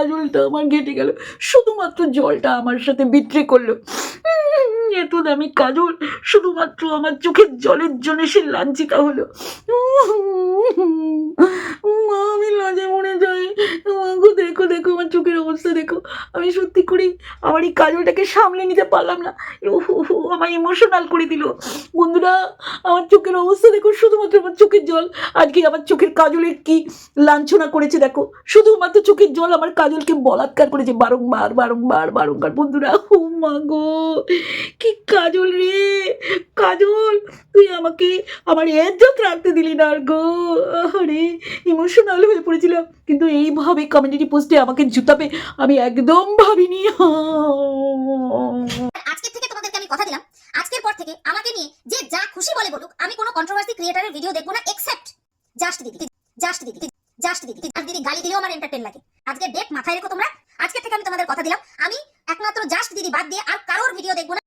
কাজলটা আমার ঘেটে গেল। শুধুমাত্র জলটা আমার সাথে বিক্রি করল। এত দামি কাজল, শুধুমাত্র আমার চোখের জলের জন্য সে লাঞ্ছিতা হলো। আমি লাজে মনে যাই। দেখো দেখো আমার চোখের অবস্থা দেখো। আমি সত্যি করে আমার এই কাজলটাকে সামলে নিতে পারলাম না। উহু, আমার ইমোশনাল করে দিল। বন্ধুরা আমার চোখের অবস্থা দেখো শুধুমাত্র আমার চোখের জল। আজকে আমার চোখের কাজলের কি লাঞ্ছনা করেছে দেখো। শুধুমাত্র চোখের জল আমার কাজলকে বলাৎকার করেছে বারংবার বারংবার বারংবার। বন্ধুরা ও মা গো কি কাজল রে! কাজল তুই আমাকে আমার এজ্জত রাখতে দিলি না আর গো। আরে ইমোশনাল হয়ে পড়েছিলাম। কিন্তু এইভাবে কমিউনিটি পোস্টে আমাকে জুতাবে আমি একদম ভাবিনি। আজকের থেকে তোমাদেরকে আমি কথা দিলাম। আজকের পর থেকে আমাকে নিয়ে যে যা খুশি বলে বলুক আমি কোনো কন্ট্রোভার্সি ক্রিয়েটারের ভিডিও দেখব না এক্সেপ্ট জাস্ট দিদি জাস্ট দিদি জাস্ট দিদি আর দিদি গালি দিলেও আমার এন্টারটেন লাগে। আজকে ডেট মাথায় রেখো তোমরা। আজকের থেকে আমি তোমাদের কথা দিলাম। আমি একমাত্র জাস্ট দিদি বাদ দিয়ে আর কারোর ভিডিও দেখব না।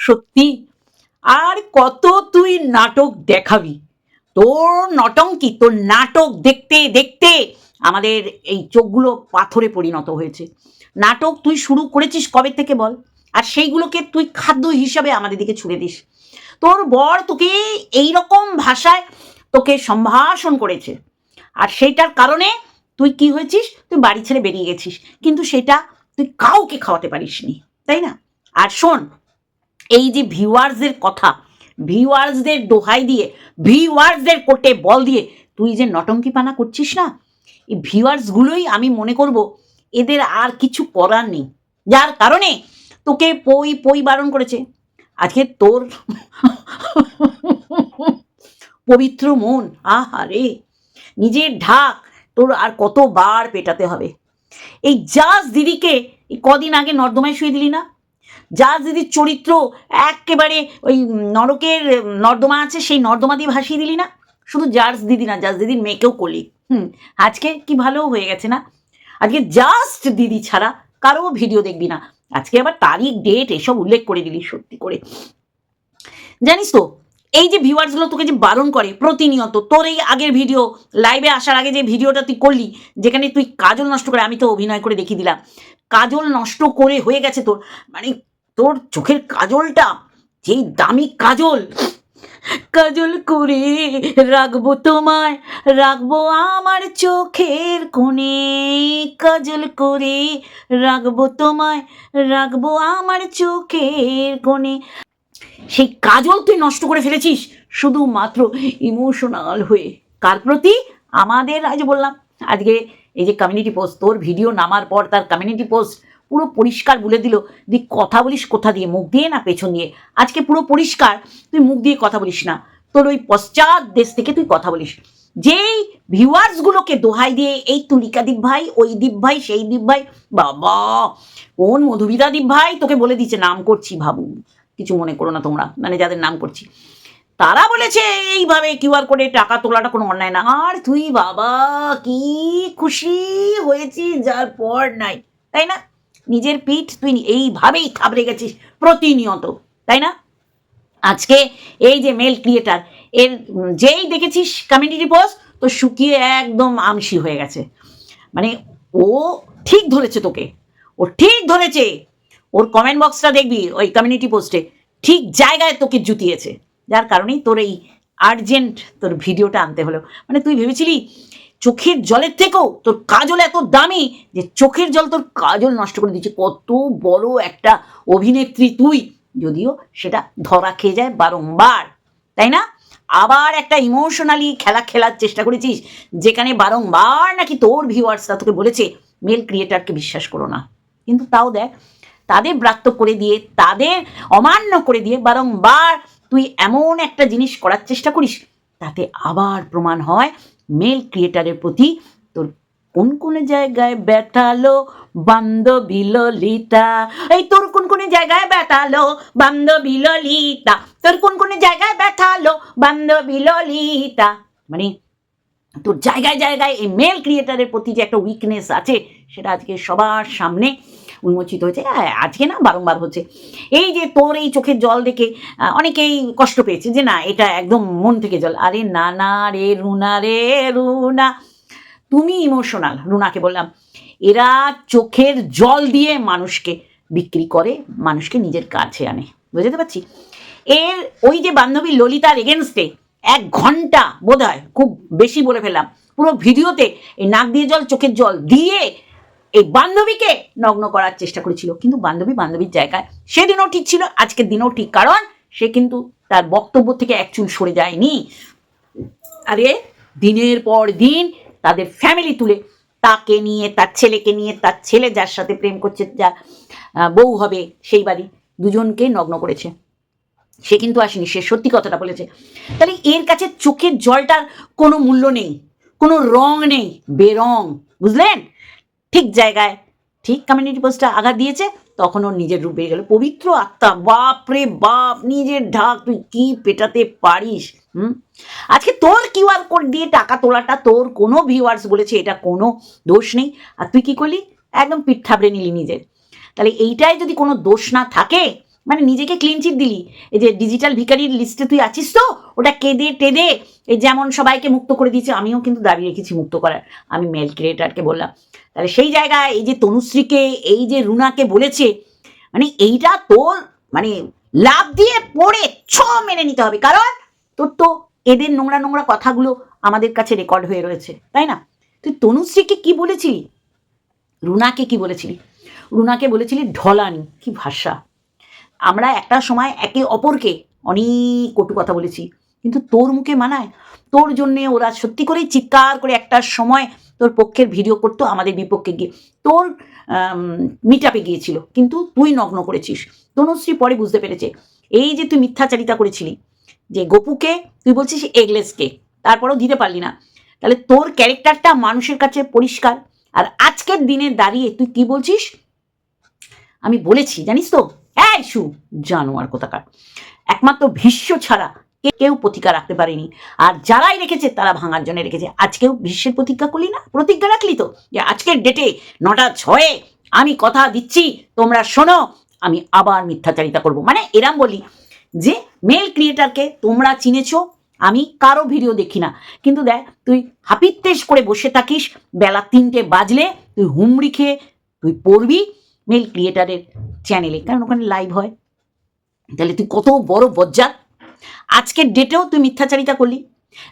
সত্যি? আর কত তুই নাটক দেখাবি? তোর নটঙ্কি তোর নাটক দেখতে দেখতে আমাদের এই চোখগুলো পাথরে পরিণত হয়েছে। নাটক তুই শুরু করেছিস কবে থেকে বল? আর সেইগুলোকে তুই খাদ্য হিসাবে আমাদের দিকে ছুড়ে দিস। তোর বর তোকে এই রকম ভাষায় তোকে সম্ভাষণ করেছে। আর সেইটার কারণে তুই কি হয়েছিস? তুই বাড়ি ছেড়ে বেরিয়ে গেছিস। কিন্তু সেটা তুই কাউকে খাওয়াতে পারিস নি তাই না? আর শোন এই যে ভিউয়ার্সদের কথা, ভিউয়ার্সদের দোহাই দিয়ে, ভিউয়ার্সদের কোর্টে বল দিয়ে, তুই যে নটঙ্কিপানা করছিস না? এই ভিউয়ার্সগুলোই আমি মনে করব এদের আর কিছু করার নেই। যার কারণে তোকে পই পই বারণ করেছে। আজকে তোর পবিত্র মন, আহারে, নিজের ঢাক তোর আর কতবার পেটাতে হবে। এই জাজ দিদিকে কদিন আগে নর্দমায় শুয়ে দিলি না? জাজ দিদির চরিত্র একেবারে ওই নরকের, নর্দমা আছে, সেই নর্দমা দিয়ে ভাসিয়ে দিলি না? শুধু জাজ দিদি না জাজ দিদির মেয়েকেও করলি হুম, আজকে কি ভালো হয়ে গেছে না? আজকে জাস্ট দিদি ছাড়া কারও ভিডিও দেখবি না। আজকে আবার তারিখ, ডেট এসব উল্লেখ করে দিলি, সত্যি করে। জানিস তো, এই যে ভিউয়ার্সগুলো তোকে যে বারণ করে প্রতিনিয়ত, তোর এই আগের ভিডিও, লাইভে আসার আগে যে ভিডিওটা তুই করলি, যেখানে তুই কাজল নষ্ট করে, আমি তো অভিনয় করে দেখিয়ে দিলাম, কাজল নষ্ট করে হয়ে গেছে তোর মানে তোর চোখের কাজলটা, যেই দামি কাজল। কাজল করে রাখব তোমায়, রাখব আমার চোখের কোণে। কাজল করে রাখব তোমায়, রাখব আমার চোখের কোণে। সেই কাজল তুই নষ্ট করে ফেলেছিস শুধুমাত্র ইমোশনাল হয়ে। কার প্রতি? আমাদের, আজ বললাম। আজকে এই যে কমিউনিটি পোস্ট তোর ভিডিও নামার পর তার কমিউনিটি পোস্ট পুরো পরিষ্কার বলে দিল, তুই কথা বলিস কোথা দিয়ে? মুখ দিয়ে না পেছন দিয়ে? আজকে পুরো পরিষ্কার, তুই মুখ দিয়ে কথা বলিস না। তোর ওই পশ্চাৎ দেশ থেকে তুই কথা বলিস। যেই ভিউয়ার্সগুলোকে দোহাই দিয়ে, এই তুলিকা দীপ ভাই, ওই দীপ ভাই, সেই দীপ ভাই, বাবা, কোন মধুবিতা দীপ ভাই তোকে বলে দিচ্ছে নাম করছি ভাবু কিছু মনে করো না তোমরা মানে যাদের নাম করছি। তারা বলেছে, এইভাবে কিউআর কোডে টাকা তোলাটা কোনো অন্যায় না। আর তুই বাবা, কি খুশি হয়েছিস যার পর নাই, তাই না? নিজের পিঠ তুই এইভাবেই থাবড়ে গেছিস প্রতিনিয়ত, তাই না? আজকে এই যে মেল ক্রিয়েটার এর যেই দেখেছিস কমিউনিটি পোস্ট তো শুকিয়ে একদম আমসি হয়ে গেছে। মানে ও ঠিক ধরেছে তোকে, ও ঠিক ধরেছে। ওর কমেন্ট বক্সটা দেখবি, ওই কমিউনিটি পোস্টে ঠিক জায়গায় তোকে জুতিয়েছে। যার কারণেই তোর এই আর্জেন্ট তোর ভিডিওটা আনতে হলো। মানে তুই ভেবেছিলি চোখের জলের থেকেও তোর কাজল এত দামি যে চোখের জল তোর কাজল নষ্ট করে দিচ্ছে। কত বড় একটা অভিনেত্রী তুই। যদিও সেটা ধরা খেয়ে যায় বারংবার, তাই না? আবার একটা ইমোশনালি খেলা খেলার চেষ্টা করেছিস, যেখানে বারংবার নাকি তোর ভিউয়ার্সরা তোকে বলেছে মেল ক্রিয়েটারকে বিশ্বাস করো না। কিন্তু তাও দেখ, তাদের ব্রাত্য করে দিয়ে, তাদের অমান্য করে দিয়ে বারংবার তুই এমন একটা জিনিস করার চেষ্টা করিস, তাতে আবার প্রমাণ হয় মেল ক্রিয়েটারের প্রতি তোর কোন কোন জায়গায় ব্যাটালো? বান্ধবী ললিতা। এই তোর কোন কোন জায়গায় ব্যাটালো? বান্ধবী ললিতা। তোর কোন কোন জায়গায় ব্যাটালো? বান্ধবী ললিতা। মানে তোর জায়গায় জায়গায় এই মেল ক্রিয়েটারের প্রতি যে একটা উইকনেস আছে, সেটা আজকে সবার সামনে উন্মোচিত হয়েছে। হ্যাঁ, আজকে না বারংবার হচ্ছে। এই যে তোর এই চোখের জল দেখে অনেকেই কষ্ট পেয়েছে যে না এটা একদম মন থেকে জল। আরে না না রে রুনা রে রুনা। তুমি ইমোশনাল রুনাকে বললাম। এরা চোখের জল দিয়ে মানুষকে বিক্রি করে মানুষকে নিজের কাছে আনে। বুঝতে পারছি? এর ওই যে বান্ধবী ললিতার এগেনস্টে এক ঘণ্টা বোধ হয় খুব বেশি বলে ফেললাম পুরো ভিডিওতে এই নাক দিয়ে জল চোখের জল দিয়ে এই বান্ধবীকে নগ্ন করার চেষ্টা করেছিল। কিন্তু বান্ধবী বান্ধবীর জায়গায় সেদিনও ঠিক ছিল, আজকের দিনও ঠিক, কারণ সে কিন্তু তার বক্তব্য থেকে এক চুল সরে যায়নি। আরে, দিনের পর দিন তাদের ফ্যামিলি তুলে তাকে নিয়ে, তার ছেলেকে নিয়ে, তার ছেলে যার সাথে প্রেম করছে, যা বউ হবে, সেই বাড়ি দুজনকে নগ্ন করেছে। সে কিন্তু আসেনি, সে সত্যি কথাটা বলেছে। তাহলে এর কাছে চোখের জলটার কোনো মূল্য নেই, কোনো রং নেই, বেরং, বুঝলেন? ঠিক জায়গায়, ঠিক কমিউনিটি পোস্টটা আঘাত দিয়েছে, তখন ওর নিজের রূপ বেরিয়ে গেল। পবিত্র আত্মা বাপ রে বাপ, নিজের ঢাক তুই কি পেটাতে পারিস, হুম? আজকে তোর কিউআর কোড দিয়ে টাকা তোলাটা তোর কোনো ভিউয়ার্স বলেছে, এটা কোনো দোষ নেই। আর তুই কি করলি? একদম পিঠ থাবড়ে নিলি নিজের। তাহলে এইটাই যদি কোনো দোষ না থাকে মানে নিজেকে ক্লিন চিট দিলি। এই যে ডিজিটাল ভিকারির লিস্টে তুই আছিস তো, ওটা কেঁদে টেদে এই যেমন সবাইকে মুক্ত করে দিয়েছে, আমিও কিন্তু দাবি রেখেছি মুক্ত করার। আমি মেল ক্রিয়েটারকে বললাম। তাহলে সেই জায়গায় এই যে তনুশ্রীকে, এই যে রুনাকে বলেছে মানে এইটা তোর মানে লাভ দিয়ে পড়ে ছ মেনে নিতে হবে। কারণ তোর তো এদের নোংরা নোংরা কথাগুলো আমাদের কাছে রেকর্ড হয়ে রয়েছে, তাই না? তুই তনুশ্রীকে কি বলেছিলি? রুনাকে কি বলেছিলি? রুনাকে বলেছিলি, ঢলানি, কি ভাষা। আমরা একটা সময় একে অপরকে অনেক কটু কথা বলেছি, কিন্তু তোর মুখে মানায়? তোর জন্যে ওরা সত্যি করেই চিৎকার করে একটা সময় তোর পক্ষের ভিডিও করতো, আমাদের বিপক্ষে গিয়ে। তোর মিট আপে গিয়েছিল, কিন্তু তুই নগ্ন করেছিস। তনুশ্রী পরে বুঝতে পেরেছে। এই যে তুই মিথ্যাচারিতা করেছিলি, যে গপুকে তুই বলছিস এগলেসকে তারপরেও দিতে পারলি না। তাহলে তোর ক্যারেক্টারটা মানুষের কাছে পরিষ্কার। আর আজকের দিনে দাঁড়িয়ে তুই কি বলছিস? আমি বলেছি, জানিস তো? শু জানোয়ার কোথাকার। একমাত্র ভীষ্ম ছাড়া কেউ প্রতিজ্ঞা রাখতে পারেনি। আর যারাই রেখেছে, তারা ভাঙার জন্য রেখেছে। আজকেও ভীষ্মের প্রতিজ্ঞা করলি না? প্রতিজ্ঞা রাখলি তো? যে আজকের ডেটে নটা ছয়ে আমি কথা দিচ্ছি, তোমরা শোনো, আমি আবার মিথ্যাচারিতা করব। মানে এরাম বলি যে মেল ক্রিয়েটারকে তোমরা চিনেছো, আমি কারও ভিডিও দেখি না। কিন্তু দেখ, তুই হাপিত্তেশ করে বসে থাকিস, বেলা তিনটে বাজলে তুই হুমড়ি খেয়ে তুই পড়বি। মেল ক্রিয়েটারের চ্যানেলে কারণ ওখানে লাইভ হয়। তাহলে তুই কত বড় বজ্জাত। আজকের ডেটেও তুই মিথ্যাচারিতা করলি।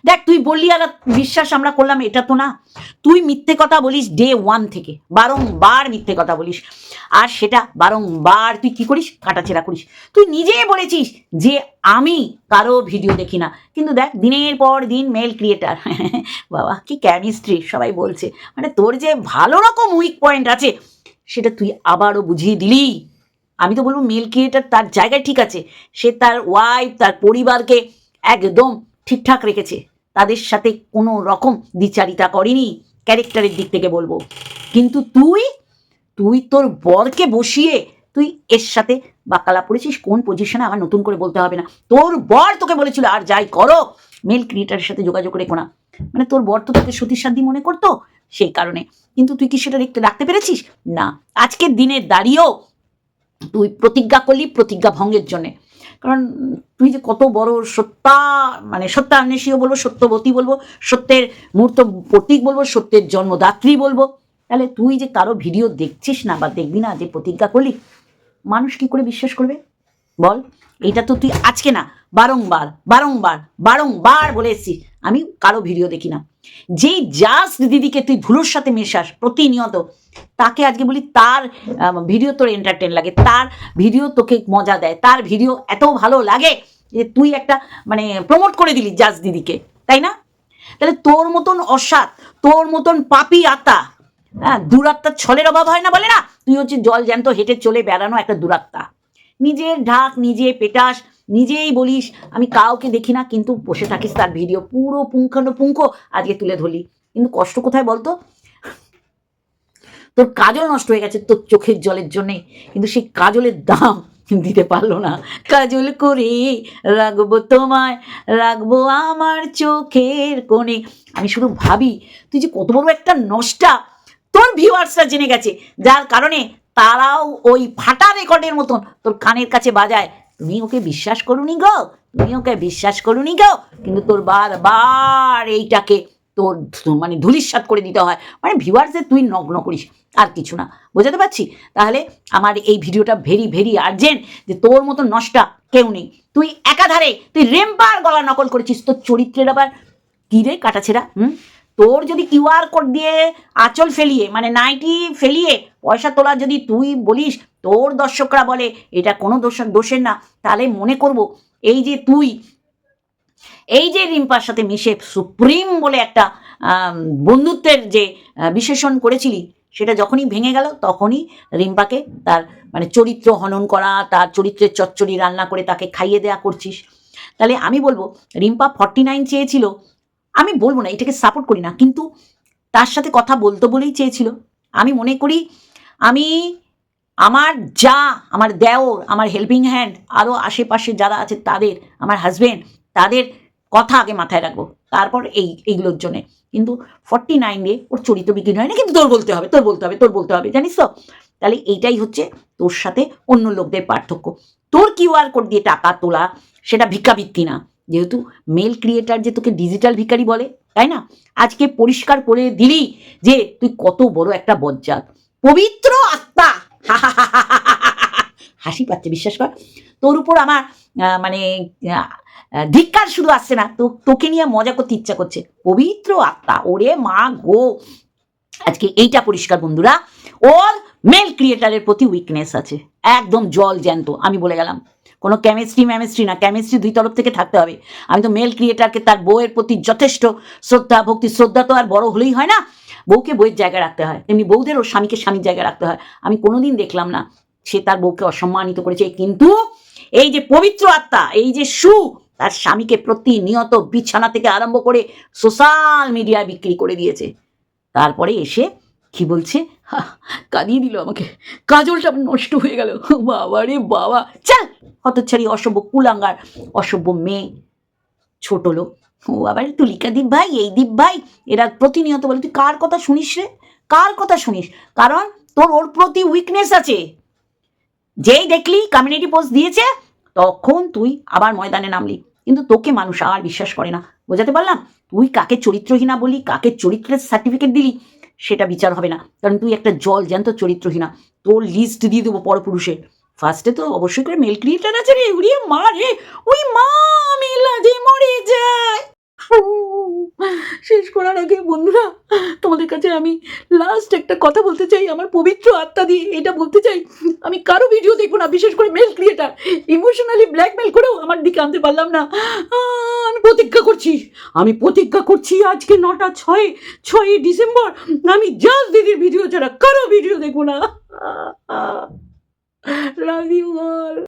দেখ, তুই বললি আর বিশ্বাস আমরা করলাম, এটা তো না। তুই মিথ্যে কথা বলিস ডে ওয়ান থেকে। বারংবার মিথ্যে কথা বলিস। আর সেটা বারংবার তুই কি করিস? কাটাছেড়া করিস। তুই নিজে বলেছিস যে আমি কারও ভিডিও দেখি না। কিন্তু দেখ, দিনের পর দিন মেল ক্রিয়েটার বাবা, কি কেমিস্ট্রি সবাই বলছে। মানে তোর যে ভালো রকম উইক পয়েন্ট আছে, সেটা তুই আবারও বুঝিয়ে দিলি। আমি তো বলব মেল ক্রিয়েটার তার জায়গায় ঠিক আছে। সে তার ওয়াইফ তার পরিবারকে একদম ঠিকঠাক রেখেছে। তাদের সাথে কোনো রকম দ্বিচারিতা করেনি ক্যারেক্টারের দিক থেকে বলব। কিন্তু তুই তুই তোর বরকে বসিয়ে তুই এর সাথে বাকালা পড়েছিস, কোন পজিশনে আমার নতুন করে বলতে হবে না। তোর বর তোকে বলেছিল, আর যাই করো মেল ক্রিয়েটারের সাথে যোগাযোগ রেখো না। মানে তোর বর তো তোকে সতীর সাধ্যি মনে করতো, সেই কারণে। কিন্তু তুই কি সেটা দেখতে, রাখতে পেরেছিস? না। আজকের দিনে দাঁড়িয়েও তুই প্রতিজ্ঞা করলি, প্রতিজ্ঞা ভঙ্গের জন্যে। কারণ তুই যে কত বড় সত্তা মানে সত্যান্বেষীও বলব, সত্যবতী বলব, সত্যের মূর্ত প্রতীক বলব, সত্যের জন্মদাত্রী বলব, তাহলে তুই যে কারও ভিডিও দেখছিস না বা দেখবি না, যে প্রতিজ্ঞা করলি, মানুষ কি করে বিশ্বাস করবে? বল, এটা তো তুই আজকে না, বারংবার বারংবার বারংবার বলে এসছিস। আমি কারও ভিডিও দেখি না। যেই জাস্ট দিদিকে তুই ধুলোর সাথে মেশাস প্রতিনিয়ত, তাকে আজকে বলি তার ভিডিও তোর এন্টারটেন লাগে, তার ভিডিও তোকে মজা দেয়, তার ভিডিও এত ভালো লাগে যে তুই একটা মানে প্রমোট করে দিলি জাস্ট দিদিকে, তাই না? তাহলে তোর মতন অসাত তোর মতন পাপি আত্মা হ্যাঁ দুরাত্মার ছলের অভাব হয় না বলে না? তুই হচ্ছে জল জ্যান্ত হেঁটে চলে বেড়ানো একটা দুরাত্মা। নিজের ঢাক, নিজে পেটাস নিজেই বলিস, আমি কাউকে দেখি না, কিন্তু বসে থাকিস তার ভিডিও পুরো পুঙ্খানুপুঙ্খ আজকে তুলে ধরলি। কিন্তু কষ্ট কোথায় বলতো? তোর কাজল নষ্ট হয়ে গেছে তোর চোখের জলের জন্যে। কিন্তু সেই কাজলের দাম দিতে পারল না। কাজল করে রাখব তোমায়, রাখব আমার চোখের কোণে। আমি শুধু ভাবি, তুই যে কত বড় একটা নষ্টা। তোর ভিউয়ার্সরা জেনে গেছে, যার কারণে তারাও ওই ফাটা রেকর্ডের মতন তোর কানের কাছে বাজায়। তুমি ওকে বিশ্বাস করুনি গো? তুমি ওকে বিশ্বাস করুনি গো? কিন্তু তোর বারবার এইটাকে তোর মানে ধুলিস্বাদ করে দিতে হয়। মানে ভিউয়ার্সে তুই নগ্ন করিস, আর কিছু না। বোঝাতে পারছি? তাহলে আমার এই ভিডিওটা ভেরি ভেরি আর্জেন্ট যে তোর মতো নষ্টা কেউ নেই। তুই একাধারে, তুই রেম্পার গলা নকল করেছিস তোর চরিত্রের আবার। কী রে কাটাছেড়া হুম? তোর যদি কিউআর কোড দিয়ে আঁচল ফেলিয়ে মানে নাইটি ফেলিয়ে পয়সা তোলা যদি তুই বলিস তোর দর্শকরা বলে, এটা কোনো দোষ দোষের না। তাহলে মনে করব, এই যে তুই, এই যে রিম্পার সাথে মিশে সুপ্রিম বলে একটা বন্ধুত্বের যে বিশেষণ করেছিলি, সেটা যখনই ভেঙে গেল, তখনই রিম্পাকে তার মানে চরিত্র হনন করা, তার চরিত্রের চচ্চড়ি রান্না করে তাকে খাইয়ে দেয়া করছিস। তাহলে আমি বলব, রিম্পা ফর্টি নাইন চেয়েছিল, আমি বলব না, এটাকে সাপোর্ট করি না, কিন্তু তার সাথে কথা বলতো বলেই চেয়েছিল। আমি মনে করি, আমি আমার যা, আমার দেওর, আমার হেল্পিং হ্যান্ড আরও আশেপাশে যারা আছে তাদের, আমার হাজবেন্ড তাদের কথা আগে মাথায় রাখব। তারপর এই এইগুলোর জন্যে কিন্তু ফর্টি নাইনে ওর চরিত্র বিক্রি হয় না, কিন্তু তোর বলতে হবে, তোর বলতে হবে, তোর বলতে হবে, জানিস তো? তাহলে এইটাই হচ্ছে তোর সাথে অন্য লোকদের পার্থক্য। তোর কিউআর কোড দিয়ে টাকা তোলা, সেটা ভিক্ষাবৃত্তি না। যেহেতু মেল ক্রিয়েটার যে তোকে ডিজিটাল ভিখারি বলে, তাই না? আজকে পরিষ্কার করে দিলি যে তুই কত বড় একটা বজ্জাত। পবিত্র আত্মা! হাসি পাচ্ছে, বিশ্বাস কর। তোর উপর আমার মানে ধিক্কার শুধু আসছে না। তো, তোকে নিয়ে মজা করতে ইচ্ছা করছে। পবিত্র আত্মা, ওরে মা গো। আজকে এইটা পরিষ্কার বন্ধুরা ওর মেল ক্রিয়েটারের প্রতি উইকনেস আছে। একদম জল জ্যান্ত, আমি বলে গেলাম। কোনো কেমিস্ট্রি ম্যামিস্ট্রি না কেমিস্ট্রি দুই তরফ থেকে থাকতে হবে। আমি তো মেল ক্রিয়েটারকে তার বউয়ের প্রতি যথেষ্ট শ্রদ্ধা, ভক্তি, শ্রদ্ধা তো আর বড় হলেই হয় না। বউকে বউয়ের জায়গায় রাখতে হয়। তেমনি বউদেরও স্বামীকে স্বামীর জায়গায় রাখতে হয়। আমি কোনোদিন দেখলাম না সে তার বউকে অসম্মানিত করেছে। কিন্তু এই যে পবিত্র আত্মা, এই যে সু, তার স্বামীকে প্রতিনিয়ত বিছানা থেকে আরম্ভ করে সোশ্যাল মিডিয়ায় বিক্রি করে দিয়েছে। তারপরে এসে কি বলছে? কাঁদিয়ে দিল আমাকে। কাজলটা নষ্ট হয়ে গেল। বাবা রে বাবা। চল! হতচ্ছাড়ি, অসভ্য কুলাঙ্গার, অসভ্য মেয়ে, ছোট লোক। ও আবার তুলিকা দীপ ভাই, এই দীপ ভাই। এরা প্রতিনিয়ত বলে, তুই কার কথা শুনিস রে? কার কথা শুনিস? কারণ তোর, ওর প্রতি উইকনেস আছে। যেই দেখলি কমিউনিটি পোস্ট দিয়েছে, তখন তুই আবার ময়দানে নামলি। কিন্তু তোকে মানুষ আর বিশ্বাস করে না। বোঝাতে পারলাম? তুই কাকে চরিত্রহীনা বলি কাকে চরিত্রের সার্টিফিকেট দিলি, সেটা বিচার হবে না। কারণ তুই একটা জল জ্যান্ত চরিত্রহীনা। তোর লিস্ট দিয়ে দেবো পরপুরুষের। ফার্স্টে তো অবশ্যই করে মেল ক্রিয়েটার আছে রে উড়িয়ে মা রে, ওই মা আমি লাজে মরে যায় শেষ করার আগে বন্ধুরা, তোমাদের কাছে আমি লাস্ট একটা কথা বলতে চাই, আমার পবিত্র আত্মা দিয়ে এটা বলতে চাই। আমি কারও ভিডিও দেখব না, বিশেষ করে মেল ক্রিয়েটার ইমোশনালি ব্ল্যাকমেল করেও আমার দিকে আনতে পারলাম না। আমি প্রতিজ্ঞা করছি, আমি প্রতিজ্ঞা করছি আজকে নটা ছয়, ছয়ই ডিসেম্বর। আমি জাস্ট দিদির ভিডিও ছাড়া কারও ভিডিও দেখব না। Love you all.